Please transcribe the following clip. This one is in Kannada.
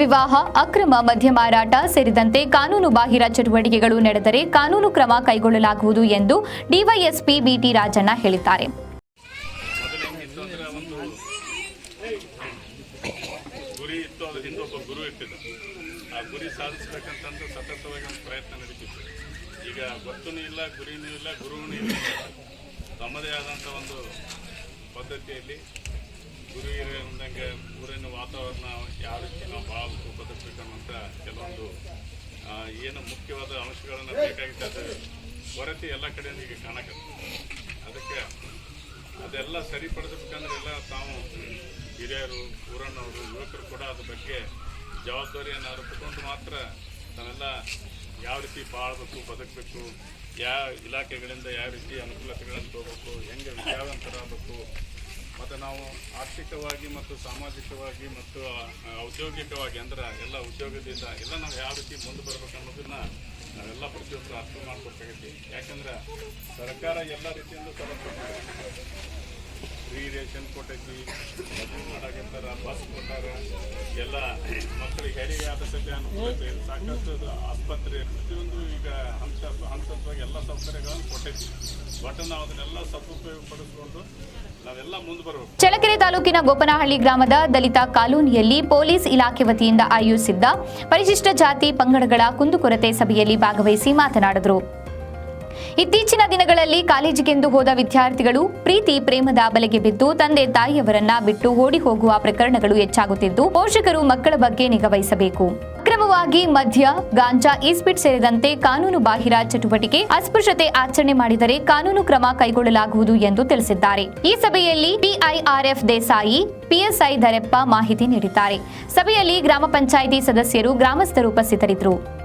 ವಿವಾಹ, ಅಕ್ರಮ ಮದ್ಯ ಮಾರಾಟ ಸೇರಿದಂತೆ ಕಾನೂನು ಬಾಹಿರ ಚಟುವಟಿಕೆಗಳು ನಡೆದರೆ ಕಾನೂನು ಕ್ರಮ ಕೈಗೊಳ್ಳಲಾಗುವುದು ಎಂದು ಡಿವೈಎಸ್ಪಿ ಬಿಟಿ ರಾಜಣ್ಣ ಹೇಳಿದ್ದಾರೆ. ಒಂದು ಪದ್ಧತಿಯಲ್ಲಿ ಗುರು ಇರೋದಂಗೆ ವಾತಾವರಣ ಯಾವ ರೀತಿ ನಾವು ಬಾಳಬೇಕು ಬದುಕಬೇಕನ್ನುವಂಥ ಕೆಲವೊಂದು ಏನು ಮುಖ್ಯವಾದ ಅಂಶಗಳನ್ನು ಬೇಕಾಗಿತ್ತು, ಅದು ಕೊರತೆ ಎಲ್ಲ ಕಡೆಯಿಂದ ಈಗ ಕಾಣಕತ್ತೆ ಅದಕ್ಕೆ ಅದೆಲ್ಲ ಸರಿಪಡಿಸ್ಬೇಕಂದ್ರೆ ಎಲ್ಲ ತಾವು ಹಿರಿಯರು ಊರನ್ನವರು ಯುವಕರು ಕೂಡ ಅದ್ರ ಬಗ್ಗೆ ಜವಾಬ್ದಾರಿಯನ್ನು ಅರ್ಪಿಕೊಂಡು ಮಾತ್ರ ನಾವೆಲ್ಲ ಯಾವ ರೀತಿ ಬಾಳ್ಬೇಕು ಬದುಕಬೇಕು, ಯಾವ ಇಲಾಖೆಗಳಿಂದ ಯಾವ ರೀತಿ ಅನುಕೂಲತೆಗಳನ್ನು ತಗೋಬೇಕು, ಹೆಂಗೆ ವಿದ್ಯಾವಂತರಾಗಬೇಕು ಮತ್ತು ನಾವು ಆರ್ಥಿಕವಾಗಿ ಮತ್ತು ಸಾಮಾಜಿಕವಾಗಿ ಮತ್ತು ಔದ್ಯೋಗಿಕವಾಗಿ ಅಂದ್ರೆ ಎಲ್ಲ ಉದ್ಯೋಗದಿಂದ ಎಲ್ಲ ನಾವು ಯಾವ ರೀತಿ ಮುಂದೆ ಬರ್ಬೇಕು ಅನ್ನೋದನ್ನ ನಾವೆಲ್ಲ ಪ್ರತಿಯೊಬ್ಬರು ಅರ್ಥ ಮಾಡ್ಬೇಕಾಗೈತಿ ಯಾಕಂದ್ರೆ ಸರ್ಕಾರ ಎಲ್ಲ ರೀತಿಯಿಂದ. ಫ್ರೀ ರೇಷನ್ ಕೊಟ್ಟೈತಿ, ಮದುವೆ ಮಾಡಾಕತ್ತಾರ ಬಸ್ ಕೊಟ್ಟಾರ, ಎಲ್ಲ ಮಕ್ಕಳಿಗೆ ಹೆರಿಗೆ ಆದ ಸಾಕಷ್ಟು ಆಸ್ಪತ್ರೆ ಹಂತವಾಗಿ ಎಲ್ಲ ಸೌಕರ್ಯಗಳನ್ನು ಕೊಟ್ಟೈತಿ ಒಟ್ಟು ನಾವು ಅದನ್ನೆಲ್ಲ ಸದುಪಯೋಗ ಚಳ್ಳಕೆರೆ ತಾಲೂಕಿನ ಗೋಪನಹಳ್ಳಿ ಗ್ರಾಮದ ದಲಿತ ಕಾಲೋನಿಯಲ್ಲಿ ಪೊಲೀಸ್ ಇಲಾಖೆ ವತಿಯಿಂದ ಆಯೋಜಿಸಿದ್ದ ಪರಿಶಿಷ್ಟ ಜಾತಿ ಪಂಗಡಗಳ ಕುಂದುಕೊರತೆ ಸಭೆಯಲ್ಲಿ ಭಾಗವಹಿಸಿ ಮಾತನಾಡಿದರು. ಇತ್ತೀಚಿನ ದಿನಗಳಲ್ಲಿ ಕಾಲೇಜಿಗೆಂದು ಹೋದ ವಿದ್ಯಾರ್ಥಿಗಳು ಪ್ರೀತಿ ಪ್ರೇಮದ ಬಲೆಗೆ ಬಿದ್ದು ತಂದೆ ತಾಯಿಯವರನ್ನ ಬಿಟ್ಟು ಓಡಿ ಹೋಗುವ ಪ್ರಕರಣಗಳು ಹೆಚ್ಚಾಗುತ್ತಿದ್ದು ಪೋಷಕರು ಮಕ್ಕಳ ಬಗ್ಗೆ ನಿಗಾವಹಿಸಬೇಕು ಅಕ್ರಮವಾಗಿ ಮದ್ಯ ಗಾಂಜಾ ಈಸ್ಪಿಟ್ ಸೇರಿದಂತೆ ಕಾನೂನು ಬಾಹಿರ ಚಟುವಟಿಕೆ, ಅಸ್ಪೃಶ್ಯತೆ ಆಚರಣೆ ಮಾಡಿದರೆ ಕಾನೂನು ಕ್ರಮ ಕೈಗೊಳ್ಳಲಾಗುವುದು ಎಂದು ತಿಳಿಸಿದ್ದಾರೆ. ಈ ಸಭೆಯಲ್ಲಿ ಪಿಐಆರ್ಎಫ್ ದೇಸಾಯಿ, ಪಿಎಸ್ಐ ಧರೆಪ್ಪ ಮಾಹಿತಿ ನೀಡಿದ್ದಾರೆ. ಸಭೆಯಲ್ಲಿ ಗ್ರಾಮ ಪಂಚಾಯಿತಿ ಸದಸ್ಯರು, ಗ್ರಾಮಸ್ಥರು ಉಪಸ್ಥಿತರಿದ್ದರು.